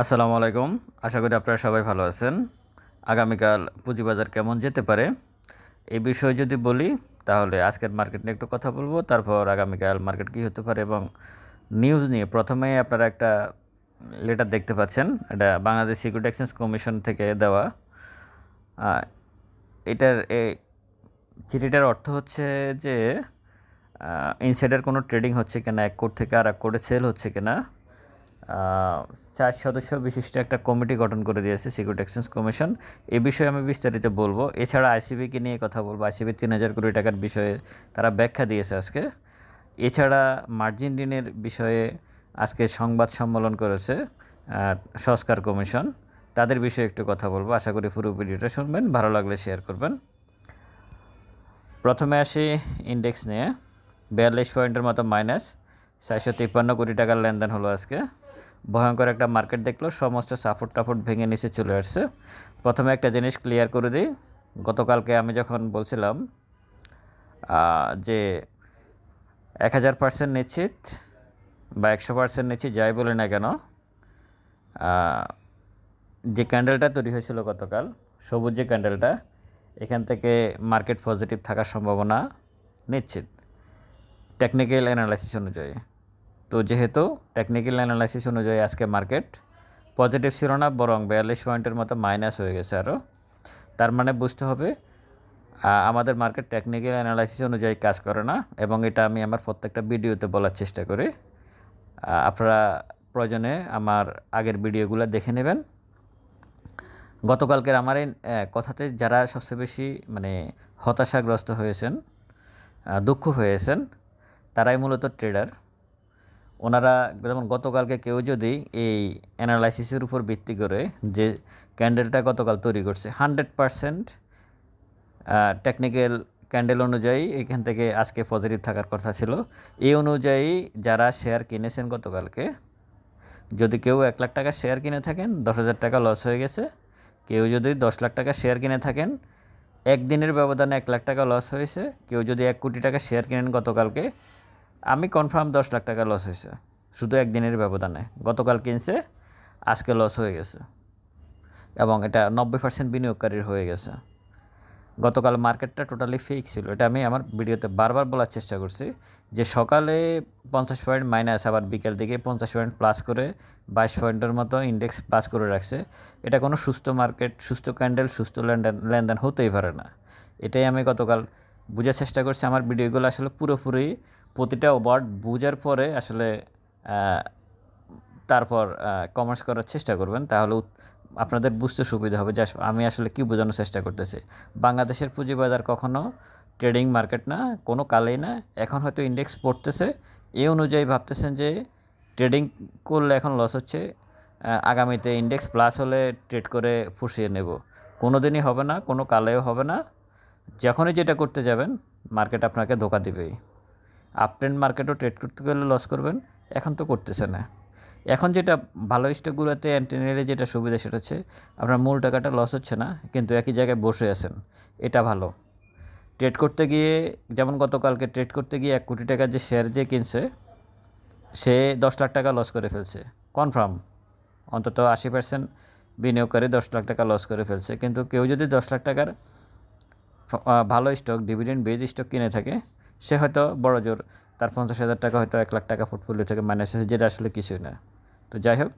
আসসালামু আলাইকুম। আশা করি আপনারা সবাই ভালো আছেন। আগামীকাল পুঁজিবাজার কেমন যেতে পারে এই বিষয়ে যদি বলি, তাহলে আজকের মার্কেট নিয়ে একটু কথা বলব। তারপর আগামীকাল মার্কেট কী হতে পারে এবং নিউজ নিয়ে প্রথমেই আপনারা একটা লেটার দেখতে পাচ্ছেন। এটা বাংলাদেশ সিকিউরিটি এক্সচেঞ্জ কমিশন থেকে দেওয়া। এটার এই চিঠিটার অর্থ হচ্ছে যে ইনসাইডার কোনো ট্রেডিং হচ্ছে কিনা, এক কোড থেকে আর এক কোডে সেল হচ্ছে কিনা চার সদস্য বিশিষ্ট একটা কমিটি গঠন করে দিয়েছে সিকিউরিটি এক্সচেঞ্জ কমিশন এ বিষয়ে আমি বিস্তারিত বলব। এছাড়া আইসিবিকে নিয়ে কথা বলব। আইসিবি তিন হাজার কোটি টাকার বিষয়ে তারা ব্যাখ্যা দিয়েছে আজকে। এছাড়া মার্জিন ঋণের বিষয়ে আজকে সংবাদ সম্মেলন করেছে সংস্কার কমিশন। তাদের বিষয়ে একটু কথা বলব। আশা করি পুরো ভিডিওটা শুনবেন, ভালো লাগলে শেয়ার করবেন। প্রথমে আসি ইন্ডেক্স নিয়ে। বিয়াল্লিশ পয়েন্টের মতো মাইনাস চারশো তিপ্পান্ন কোটি টাকার লেনদেন হলো আজকে। ভয়ঙ্কর একটা মার্কেট দেখল, সমস্ত সাপোর্ট টাপোর্ট ভেঙে নিচে চলে আসছে। প্রথমে একটা জিনিস ক্লিয়ার করে দিই, গতকালকে আমি যখন বলছিলাম যে এক হাজার পার্সেন্ট নিশ্চিত বা একশো পার্সেন্ট নিশ্চিত, যাই বলি না কেন যে ক্যান্ডেলটা তৈরি হয়েছিল গতকাল, সবুজ যে ক্যান্ডেলটা এখান থেকে মার্কেট পজিটিভ থাকার সম্ভাবনা নিশ্চিত। টেকনিক্যাল অ্যানালাইসিস অনুযায়ী। তো যেহেতু টেকনিক্যাল অ্যানালাইসিস অনুযায়ী আজকে মার্কেট পজিটিভ ছিল না বরং বিয়াল্লিশ পয়েন্টের মতো মাইনাস হয়ে গেছে আরও তার মানে বুঝতে হবে আমাদের মার্কেট টেকনিক্যাল অ্যানালাইসিস অনুযায়ী কাজ করে না এবং এটা আমি আমার প্রত্যেকটা ভিডিওতে বলার চেষ্টা করি। আপনারা প্রয়োজনে আমার আগের ভিডিওগুলো দেখে নেবেন। গতকালকের আমার এই কথাতে যারা সবচেয়ে বেশি মানে হতাশাগ্রস্ত হয়েছেন দুঃখ হয়েছেন, তারাই মূলত ট্রেডার ওনারা, যেমন গতকালকে কেউ যদি এই অ্যানালাইসিসের উপর ভিত্তি করে যে ক্যান্ডেলটা গতকাল তৈরি করছে, হান্ড্রেড পারসেন্ট টেকনিক্যাল ক্যান্ডেল অনুযায়ী এখান থেকে আজকে পজিটিভ থাকার কথা ছিল। এই অনুযায়ী যারা শেয়ার কিনেছেন গতকালকে, যদি কেউ এক লাখ টাকা শেয়ার কিনে থাকেন, দশ হাজার টাকা লস হয়ে গেছে। কেউ যদি দশ লাখ টাকা শেয়ার কিনে থাকেন, একদিনের ব্যবধানে এক লাখ টাকা লস হয়েছে। কেউ যদি এক কোটি টাকা শেয়ার কিনেন গতকালকে আমি কনফার্ম দশ লাখ টাকা লস হয়েছে। শুধু একদিনের ব্যবধানে। গতকাল কিনছে, আজকে লস হয়ে গেছে। এবং এটা নব্বই পার্সেন্ট বিনিয়োগকারীর হয়ে গেছে। গতকাল মার্কেটটা টোটালি ফেক ছিল। এটা আমি আমার ভিডিওতে বারবার বলার চেষ্টা করছি যে সকালে পঞ্চাশ পয়েন্ট মাইনাস আবার বিকেল দিকে পঞ্চাশ পয়েন্ট প্লাস করে বাইশ পয়েন্টের মতো ইন্ডেক্স পাস করে রাখছে। এটা কোনো সুস্থ মার্কেট সুস্থ ক্যান্ডেল সুস্থ লেনদেন লেনদেন হতেই পারে না। এটাই আমি গতকাল বোঝার চেষ্টা করছি। আমার ভিডিওগুলো আসলে পুরোপুরি প্রতিটা ওয়ার্ড বোঝার পরে আসলে তারপর কমার্স করার চেষ্টা করবেন, তাহলে আপনাদের বুঝতে সুবিধা হবে যে আমি আসলে কী বোঝানোর চেষ্টা করতেছি। বাংলাদেশের পুঁজিবাজার কখনো ট্রেডিং মার্কেট না, কোনো কালেই না, এখন হয়তো ইন্ডেক্স পড়তেছে এই অনুযায়ী ভাবতেছেন যে ট্রেডিং করলে এখন লস হচ্ছে আগামীতে ইন্ডেক্স প্লাস হলে ট্রেড করে ফুসিয়ে নেব। কোনো দিনই হবে না, কোনো কালেও হবে না, যখনই যেটা করতে যাবেন, মার্কেট আপনাকে ধোকা দিবেই। আপ ট্রেন্ড মার্কেটও ট্রেড করতে গেলে লস করবেন, এখন তো করতেছে না। এখন যেটা ভালো স্টকগুলোতে অ্যান্টেনিয়ারে যেটা সুবিধা সেটা হচ্ছে, আপনার মূল টাকাটা লস হচ্ছে না, কিন্তু একই জায়গায় বসে আছেন, এটা ভালো। ট্রেড করতে গিয়ে, যেমন গতকালকে ট্রেড করতে গিয়ে এক কোটি টাকার যে শেয়ার যে কিনছে, সে দশ লাখ টাকা লস করে ফেলছে কনফার্ম অন্তত আশি পার্সেন্ট বিনিয়োগকারী দশ লাখ টাকা লস করে ফেলছে, কিন্তু কেউ যদি দশ লাখ টাকার ভালো স্টক ডিভিডেন্ড বেজ স্টক কিনে থাকে সে হয়তো বড় জোর, তার পঞ্চাশ হাজার টাকা হয়তো এক লাখ টাকা পোর্টফোলিও থেকে মাইনাস হয়েছে, যেটা আসলে কিছুই না। তো যাই হোক,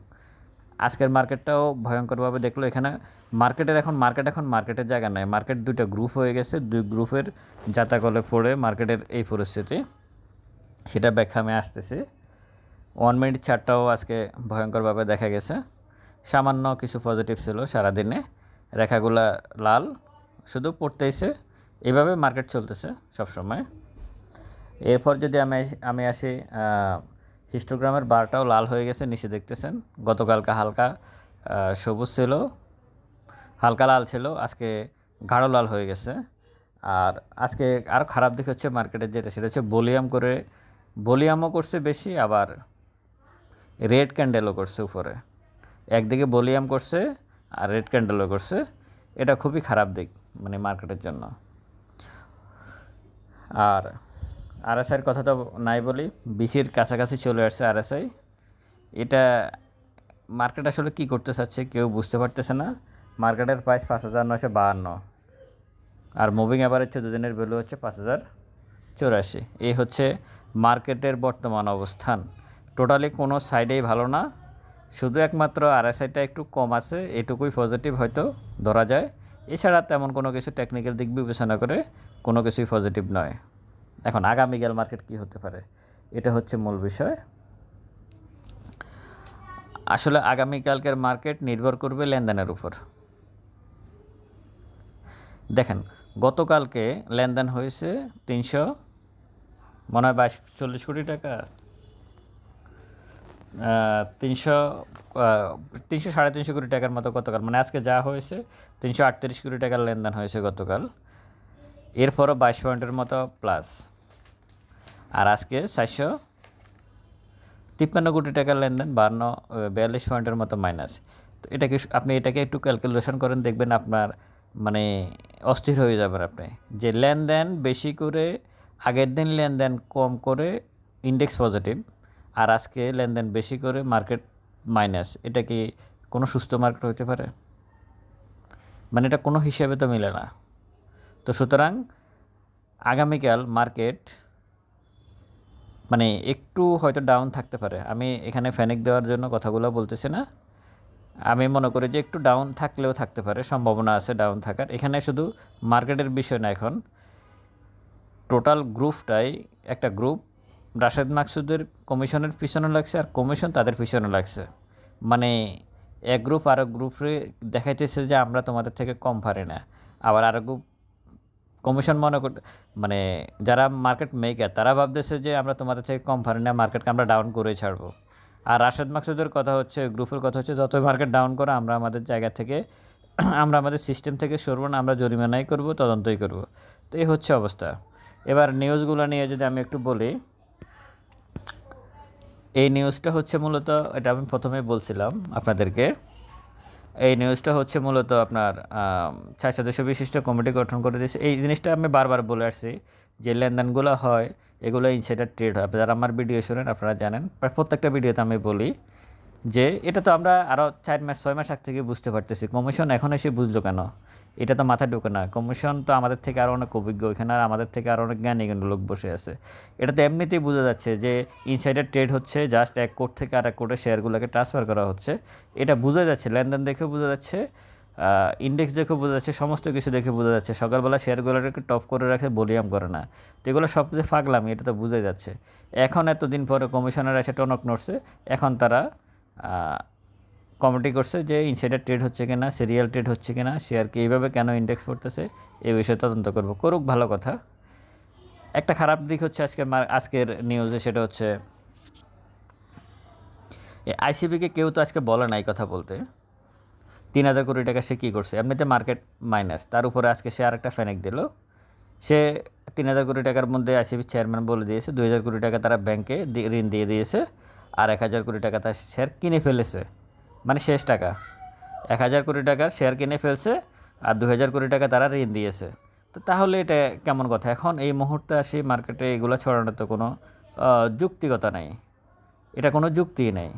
আজকের মার্কেটটাও ভয়ঙ্করভাবে দেখল এখানে। মার্কেটের এখন মার্কেট এখন মার্কেটের জায়গা নাই। মার্কেট দুইটা গ্রুপ হয়ে গেছে, দুই গ্রুপের জাতাকলে পড়ে মার্কেটের এই পরিস্থিতি, সেটা ব্যাখ্যা আমি আসতেছি। ওয়ান মিনিট চারটাও আজকে ভয়ঙ্করভাবে দেখা গেছে। সামান্য কিছু পজিটিভ ছিল সারাদিনে। রেখাগুলা লাল, শুধু পড়তেইছে। এভাবে মার্কেট চলতেছে সবসময়। এরপর যদি আমি আমি আসি হিস্টোগ্রামের বারটাও লাল হয়ে গেছে, নিচে দেখতেছেন, গতকালকে হালকা সবুজ ছিল, হালকা লাল ছিল, আজকে গাঢ় লাল হয়ে গেছে। আর আজকে আর খারাপ দিক হচ্ছে মার্কেটের যেটা, সেটা হচ্ছে বলিয়াম করে বলিয়ামও করছে বেশি, আবার রেড ক্যান্ডেলও করছে উপরে। একদিকে বলিয়াম করছে, আর রেড ক্যান্ডেলও করছে। এটা খুবই খারাপ দিক মানে মার্কেটের জন্য। আর আরএসআইয়ের কথা তো নাই বলি বিসির কাছাকাছি চলে আসছে আরএসআই এটা মার্কেট আসলে কী করতে চাচ্ছে কেউ বুঝতে পারতেছে না। মার্কেটের প্রাইস পাঁচ হাজার নশো বাহান্ন। আর মুভিং অ্যাভারেজ দিনের ভ্যালু হচ্ছে পাঁচ হাজার চৌরাশি। এই হচ্ছে মার্কেটের বর্তমান অবস্থান। টোটালি কোনো সাইডেই ভালো না। শুধু একমাত্র আরএসআইটা একটু কম আছে, এটুকুই পজিটিভ হয়তো ধরা যায়। এছাড়া তেমন কোনো কিছু টেকনিক্যাল দিক বিবেচনা করে কোনো কিছুই পজিটিভ নয়। এখন আগামীকাল মার্কেট কী হতে পারে? এটা হচ্ছে মূল বিষয়। আসলে আগামীকালকের মার্কেট নির্ভর করবে লেনদেনের উপর। দেখেন, গতকালকে লেনদেন হয়েছে তিনশো, মনে হয় বাইশ, চল্লিশ কোটি টাকা। তিনশো তিনশো সাড়ে তিনশো কোটি টাকার মতো গতকাল। মানে আজকে যা হয়েছে, তিনশো আটত্রিশ কোটি টাকার লেনদেন হয়েছে গতকাল। এরপরও বাইশ পয়েন্টের মতো প্লাস আর আজকে চারশো তিপ্পান্ন কোটি টাকার লেনদেন, বান্ন বিয়াল্লিশ পয়েন্টের মতো মাইনাস তো এটাকে আপনি এটাকে একটু ক্যালকুলেশন করেন, দেখবেন আপনার মানে অস্থির হয়ে যাবেন আপনি। যে লেনদেন বেশি করে, আগের দিন লেনদেন কম করে ইন্ডেক্স পজিটিভ আর আজকে লেনদেন বেশি করে মার্কেট মাইনাস এটা কি কোনো সুস্থ মার্কেট হতে পারে? মানে এটা কোনো হিসাবে তো মিলে না। তো সুতরাং আগামীকাল মার্কেট মানে একটু হয়তো ডাউন থাকতে পারে। আমি এখানে ফ্যানিক দেওয়ার জন্য কথাগুলো বলতেছি না। আমি মনে করি যে একটু ডাউন থাকলেও থাকতে পারে, সম্ভাবনা আছে ডাউন থাকার। এখানে শুধু মার্কেটের বিষয় না এখন। টোটাল গ্রুপটাই একটা গ্রুপ রাশেদ মাকসুদের কমিশনের পিছনে লাগছে আর কমিশন তাদের পিছনে লাগছে। মানে এক গ্রুপ আরও গ্রুপে দেখাইতেছে যে আমরা তোমাদের থেকে কম পারি না। আবার আরও গ্রুপ কমিশন মনে মানে যারা মার্কেট মেকার তারা ভাবতেছে যে আমরা তোমাদের থেকে কম পারি না মার্কেটকে আমরা ডাউন করে ছাড়বো। আর রাশেদ মাকসুদের কথা হচ্ছে গ্রুপের কথা হচ্ছে, যতই মার্কেট ডাউন করো, আমরা আমাদের জায়গা থেকে, আমরা আমাদের সিস্টেম থেকে সরবো না, আমরা জরিমানাই করব, তদন্তই করব। তো এই হচ্ছে অবস্থা। এবার নিউজগুলো নিয়ে যদি আমি একটু বলি, এই নিউজটা হচ্ছে মূলত, এটা আমি প্রথমেই বলছিলাম আপনাদেরকে এই নিউজটা হচ্ছে মূলত আপনার ছয় সদস্য বিশিষ্ট কমিটি গঠন করে দিয়েছে। এই জিনিসটা আমি বারবার বলে আসছি যে লেনদেনগুলো হয়, এগুলো ইনসাইডার ট্রেড হয়। যারা আমার ভিডিও শুনেন, আপনারা জানেন। প্রায় প্রত্যেকটা ভিডিওতে আমি বলি যে, এটা তো আমরা আরও চার মাস, ছয় মাস আগ থেকে বুঝতে পারতেছি। কমিশন এখন এসে বুঝলো কেন? এটা তো মাথায় ঢোকে না। কমিশন তো আমাদের থেকে আরও অনেক অভিজ্ঞ। এখানে আর আমাদের থেকে আরও অনেক জ্ঞানী কিন্তু লোক বসে আছে। এটা তো এমনিতেই বোঝা যাচ্ছে যে ইনসাইডার ট্রেড হচ্ছে জাস্ট এক কোড থেকে আর এক কোডে শেয়ারগুলোকে ট্রান্সফার করা হচ্ছে। এটা বোঝা যাচ্ছে, লেনদেন দেখে বোঝা যাচ্ছে ইন্ডেক্স দেখে বোঝা যাচ্ছে, সমস্ত কিছু দেখে বোঝা যাচ্ছে। সকালবেলা শেয়ারগুলোকে টপ করে রাখে বলিয়াম করে না। তো এগুলো সব কিছু ফাগলামি, এটা তো বোঝাই যাচ্ছে। এখন এতদিন পরে কমিশনার এসে টনক নড়ছে, এখন তারা কমিটি করছে যে ইনসাইডার ট্রেড হচ্ছে কি কিনা, সিরিয়াল ট্রেড হচ্ছে কি কিনা শেয়ারকে এইভাবে কেন ইন্ডেক্স পড়তেছে এই বিষয়ে তদন্ত করব। করুক, ভালো কথা। একটা খারাপ দিক হচ্ছে আজকের আজকের নিউজে সেটা হচ্ছে আইসিবিকে কেউ তো আজকে বলে নাই কথা বলতে। তিন হাজার কোটি টাকা সে কী করছে? এমনিতে মার্কেট মাইনাস তার উপরে আজকে সে আরেকটা ফ্যানেক দিল। সে তিন হাজার কোটি টাকার মধ্যে আইসিবি চেয়ারম্যান বলে দিয়েছে, দুই হাজার কোটি টাকা তারা ব্যাংকে ঋণ দিয়ে দিয়েছে, আর এক হাজার কোটি টাকা তার শেয়ার কিনে ফেলেছে। মানে শেষ টাকা। এক হাজার কোটি টাকার শেয়ার কিনে ফেলছে আর দু হাজার কোটি টাকা তারা ঋণ দিয়েছে। তো তাহলে এটা কেমন কথা? এখন এই মুহূর্তে আসি মার্কেটে এগুলো ছড়ানোর তো কোনো যুক্তিগতা নেই। এটা কোনো যুক্তি নেই।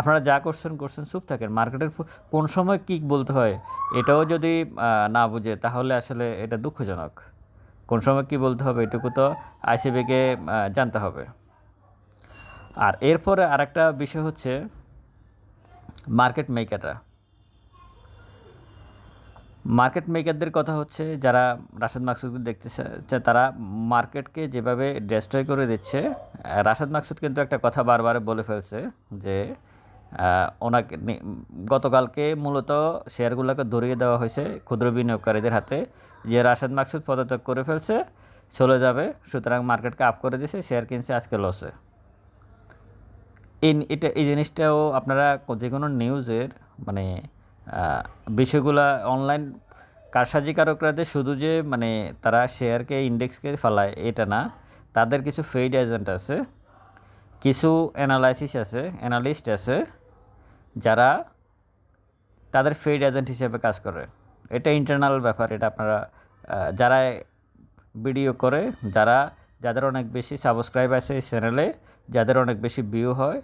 আপনারা যা করছেন করছেন, চুপ থাকেন। মার্কেটের কোন সময় কী বলতে হয়, এটাও যদি না বুঝে, তাহলে আসলে এটা দুঃখজনক। কোন সময় কী বলতে হবে, এটুকু তো আইসিবিকে জানতে হবে। আর এরপরে আরেকটা বিষয় হচ্ছে মার্কেট মেকাররা। মার্কেট মেকারদের কথা হচ্ছে, যারা রাশেদ মাকসুদকে দেখতেছে তারা মার্কেটকে যেভাবে ডেস্ট্রয় করে দিচ্ছে, রাশেদ মাকসুদ কিন্তু একটা কথা বারবার বলে ফেলছে যে ওনাকে গতকালকে মূলত শেয়ারগুলোকে ধরিয়ে দেওয়া হয়েছে ক্ষুদ্র বিনিয়োগকারীদের হাতে, যে রাশেদ মাকসুদ পদত্যাগ করে ফেলছে, চলে যাবে, সুতরাং মার্কেটকে আপ করে দিছে শেয়ার কিনছে, আজকে লসে এই এটা এই জিনিসটাও আপনারা যে কোনো নিউজের মানে বিষয়গুলা অনলাইন কারসাজিকারকরা শুধু যে মানে তারা শেয়ারকে ইন্ডেক্সকে ফেলায়, এটা না। তাদের কিছু ফেইড এজেন্ট আছে, কিছু অ্যানালাইসিস আছে অ্যানালিস্ট আছে, যারা তাদের ফেড এজেন্ট হিসেবে কাজ করে। এটা ইন্টারনাল ব্যাপার, এটা আপনারা যারা ভিডিও করে, যারা যাদের অনেক বেশি সাবস্ক্রাইব আছে এই চ্যানেলে যাদের অনেক বেশি ভিউ হয়,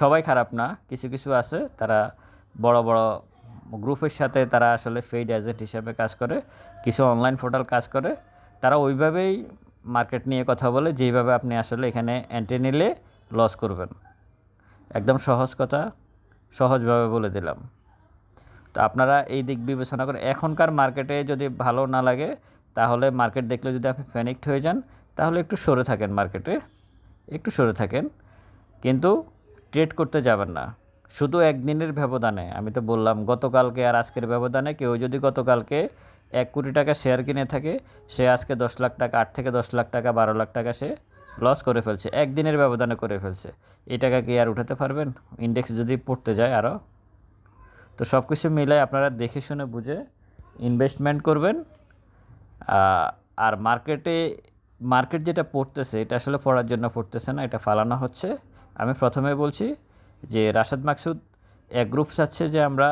সবাই খারাপ না, কিছু কিছু আছে তারা বড় বড় গ্রুপের সাথে তারা আসলে ফেড এজেন্ট হিসাবে কাজ করে, কিছু অনলাইন পোর্টাল কাজ করে, তারা ওইভাবেই মার্কেট নিয়ে কথা বলে, যেইভাবে আপনি আসলে এখানে এন্ট্রি নিলে লস করবেন। একদম সহজ কথা, সহজভাবে বলে দিলাম। তো আপনারা এই দিক বিবেচনা করে, এখনকার মার্কেটে যদি ভালো না লাগে, তাহলে মার্কেট দেখলে যদি আপনি প্যানিকড হয়ে যান তাহলে একটু সরে থাকেন মার্কেটে, একটু সরে থাকেন। কিন্তু ট্রেড করতে যাবেন না। শুধু একদিনের ব্যবধানে, আমি তো বললাম গতকালকে আর আজকের ব্যবধানে কেউ যদি গতকালকে এক কোটি টাকা শেয়ার কিনে থাকে, সে আজকে দশ লাখ টাকা, আট থেকে দশ লাখ টাকা, বারো লাখ টাকা সে লস করে ফেলছে, একদিনের ব্যবধানে করে ফেলছে। এই টাকা কি আর উঠাতে পারবেন? ইন্ডেক্স যদি পড়তে যায় আরও তো সব কিছু মিলাই আপনারা দেখে শুনে বুঝে ইনভেস্টমেন্ট করবেন। আর মার্কেটে মার্কেট যেটা পড়তেছে, এটা আসলে পড়ার জন্য পড়তেছে না, এটা ফালানো হচ্ছে। আমি প্রথমে বলছি যে রাশেদ মাকসুদ, এক গ্রুপ চাচ্ছে যে আমরা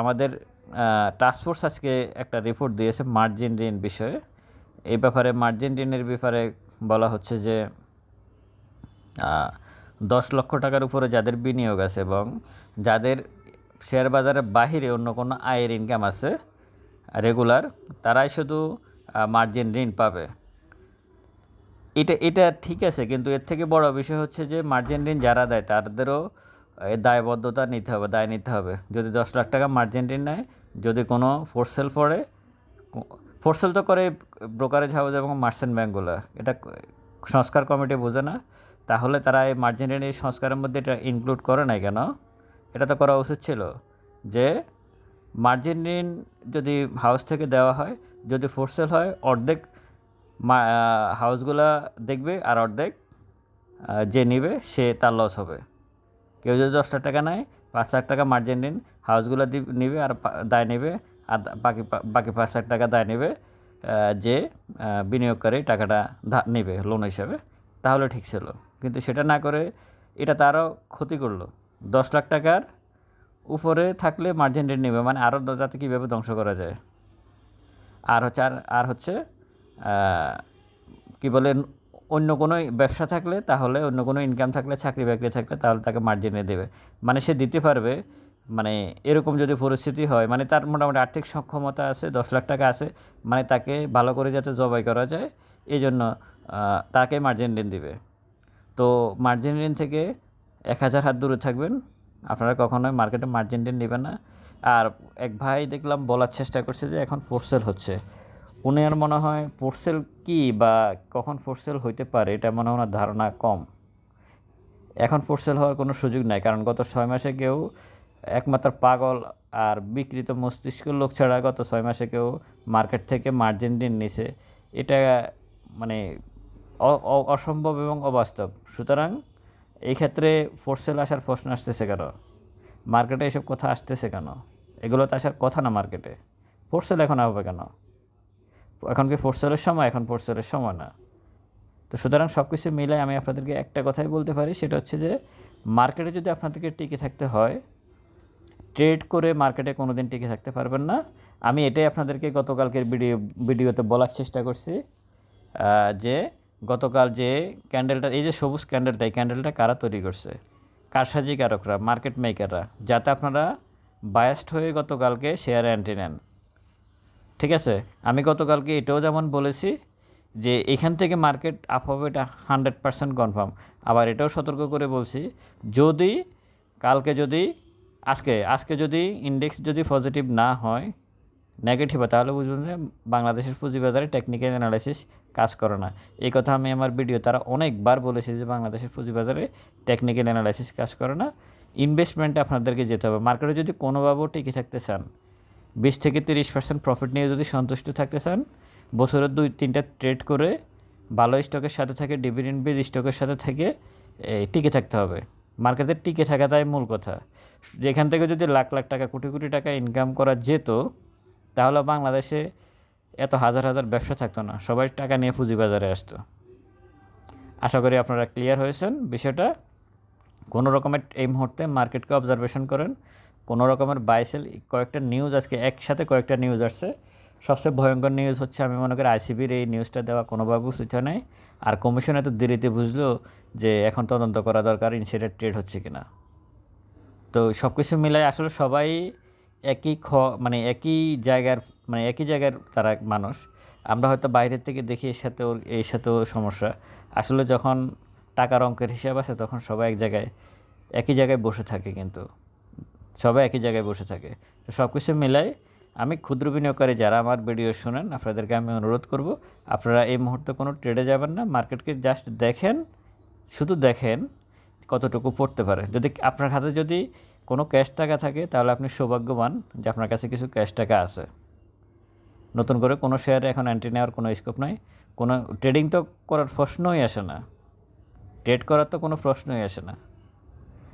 আমাদের টাস্কফোর্স আজকে একটা রিপোর্ট দিয়েছে মার্জিন ঋণ বিষয়ে। এই ব্যাপারে মার্জিন ঋণের ব্যাপারে বলা হচ্ছে যে দশ লক্ষ টাকার উপরে যাদের বিনিয়োগ আছে এবং যাদের শেয়ার বাজারের বাহিরে অন্য কোনো আয়ের ইনকাম আছে রেগুলার তারাই শুধু মার্জিন ঋণ পাবে। এটা এটা ঠিক আছে, কিন্তু এর থেকে বড় বিষয় হচ্ছে যে মার্জিন ঋণ যারা দেয়, তাদেরও দায়বদ্ধতা নিতে হবে, দায় নিতে হবে। যদি দশ লাখ টাকা মার্জিন ঋণ নেয়, যদি কোনো ফোরসেল পড়ে ফোরসেল তো করে ব্রোকারেজ হাউস এবং মার্চেন্ট ব্যাঙ্কগুলো এটা সংস্কার কমিটি বোঝে না। তাহলে তারা এই মার্জিন ঋণ এই সংস্কারের মধ্যে এটা ইনক্লুড করে নাই কেন? এটা তো করা উচিত ছিল যে মার্জিন ঋণ যদি হাউস থেকে দেওয়া হয়, যদি ফোরসেল হয়, অর্ধেক হাউসগুলা দেখবে আর অর্ধেক যে নিবে সে তার লস হবে। কেউ যদি দশ লাখ টাকা নেয়, পাঁচ লাখ টাকা মার্জিন ঋণ হাউসগুলো নিবে আর দায় নেবে, আর বাকি বাকি পাঁচ লাখ টাকা দায় নেবে যে বিনিয়োগকারী টাকাটা নেবে লোন হিসাবে, তাহলে ঠিক ছিল। কিন্তু সেটা না করে এটা তারও ক্ষতি করল। দশ লাখ টাকার উপরে থাকলে মার্জিন রেট নেবে মানে আরও যাতে কীভাবে ধ্বংস করা যায়? আর হচ্ছে, আর আর হচ্ছে কি বলে, অন্য কোনো ব্যবসা থাকলে তাহলে, অন্য কোনো ইনকাম থাকলে, চাকরি বাকরি থাকলে তাহলে তাকে মার্জিনে দেবে। মানে সে দিতে পারবে মানে এরকম যদি পরিস্থিতি হয় মানে তার মোটামুটি আর্থিক সক্ষমতা আছে, দশ লাখ টাকা আছে মানে তাকে ভালো করে যাতে জবাই করা যায় এই জন্য তাকে মার্জিন ঋণ দিবে। তো মার্জিন ঋণ থেকে এক হাজার হাত দূরে থাকবেন, আপনারা কখনোই মার্কেটে মার্জিন ঋণ নেবেন না। আর এক ভাই দেখলাম বলার চেষ্টা করছে যে এখন ফোরসেল হচ্ছে। উনি আর মনে হয় ফোরসেল কি বা কখন ফোরসেল হইতে পারে, এটা মনে হয় ধারণা কম। এখন ফোরসেল হওয়ার কোনো সুযোগ নাই, কারণ গত ছয় মাসে কেউ একমাত্র পাগল আর বিকৃত মস্তিষ্ক লোক ছাড়া গত ছয় মাসে কেউ মার্কেট থেকে মার্জিন ঋণ নিছে। এটা মানে অসম্ভব এবং অবাস্তব। সুতরাং এই ক্ষেত্রে ফোরসেল আসার প্রশ্ন আসতেছে কেন? মার্কেটে এসব কথা আসতেছে কেন? এগুলো তো আসার কথা না মার্কেটে ফোরসেল এখন হবে কেন? এখন কি ফোরসেলের সময়? এখন ফোরসেলের সময় না। তো সুতরাং সব কিছু মিলে আমি আপনাদেরকে একটা কথাই বলতে পারি, সেটা হচ্ছে যে মার্কেটে যদি আপনাদেরকে টিকে থাকতে হয় ট্রেড করে মার্কেটে কোনো দিন টিকে থাকতে পারবেন না। আমি এটাই আপনাদেরকে গতকালকের ভিডিও ভিডিওতে বলার চেষ্টা করছি যে গতকাল যে ক্যান্ডেলটা এই যে সবুজ ক্যান্ডেলটা এই ক্যান্ডেলটা কারা তৈরি করছে? কারসাজিকারকরা মার্কেট মেকাররা যাতে আপনারা বায়াস্ট হয়ে গতকালকে শেয়ার অ্যান্টি নেন। ঠিক আছে? আমি গতকালকে এটাও যেমন বলেছি যে এখান থেকে মার্কেট আপ হবে এটা হান্ড্রেড পার্সেন্ট কনফার্ম আবার এটাও সতর্ক করে বলছি, যদি কালকে যদি, আজকে আজকে যদি ইন্ডেক্স যদি পজিটিভ না হয় নেগেটিভ হয়, তাহলে বুঝবেন যে বাংলাদেশের পুঁজিবাজারে টেকনিক্যাল অ্যানালাইসিস কাজ করে না। এই কথা আমি আমার ভিডিও তারা অনেকবার বলেছি যে বাংলাদেশের পুঁজিবাজারে টেকনিক্যাল অ্যানালাইসিস কাজ করে না। ইনভেস্টমেন্টে আপনাদেরকে যেতে হবে। মার্কেটে যদি কোনোভাবেও টিকে থাকতে চান বিশ থেকে তিরিশ পার্সেন্ট প্রফিট নিয়ে যদি সন্তুষ্ট থাকতে চান বছরের দুই, তিনটা ট্রেড করে ভালো স্টকের সাথে থাকে ডিভিডেন্ড বেজ স্টকের সাথে থেকে টিকে থাকতে হবে। মার্কেটে টিকে থাকাটাই মূল কথা। যেখান থেকে যদি লাখ লাখ টাকা, কোটি কোটি টাকা ইনকাম করা যেত, তাহলে বাংলাদেশে এত হাজার হাজার ব্যবসা থাকতো না। সবাই টাকা নিয়ে পুঁজিবাজারে আসতো। আশা করি আপনারা ক্লিয়ার হয়েছেন বিষয়টা। কোনো রকমের এই মুহূর্তে মার্কেটকে অবজারভেশন করেন। কোনো রকমের বাইসেল, কয়েকটা নিউজ আজকে, একসাথে কয়েকটা নিউজ আসছে। সবচেয়ে ভয়ঙ্কর নিউজ হচ্ছে, আমি মনে করি আইসিবির এই নিউজটা দেওয়া কোনোভাবে উচিত হয় নাই। আর কমিশন এত দেরিতে বুঝলো যে এখন তদন্ত করা দরকার ইনসিডেন্ট ট্রেড হচ্ছে কি না তো সব কিছু মিলাই আসলে সবাই একই খ মানে একই জায়গার মানে একই জায়গার তারা মানুষ। আমরা হয়তো বাইরের থেকে দেখি এর সাথেও এর সাথেও সমস্যা। আসলে যখন টাকার অঙ্কের হিসাব আছে, তখন সবাই এক জায়গায়, একই জায়গায় বসে থাকে কিন্তু। সবাই একই জায়গায় বসে থাকে। তো সব কিছু মিলাই আমি ক্ষুদ্র বিনিয়োগকারী যারা আমার ভিডিও শোনেন, আপনাদেরকে আমি অনুরোধ করব, আপনারা এই মুহূর্তে কোনো ট্রেডে যাবেন না মার্কেটকে জাস্ট দেখেন, শুধু দেখেন কতটুকু পড়তে পারে। যদি আপনার হাতে যদি কোনো ক্যাশ টাকা থাকে, তাহলে আপনি সৌভাগ্যবান যে আপনার কাছে কিছু ক্যাশ টাকা আছে। নতুন করে কোনো শেয়ারে এখন অ্যান্টি নেওয়ার কোনো স্কোপ নাই। কোনো ট্রেডিং তো করার প্রশ্নই আসে না। ট্রেড করার তো কোনো প্রশ্নই আসে না।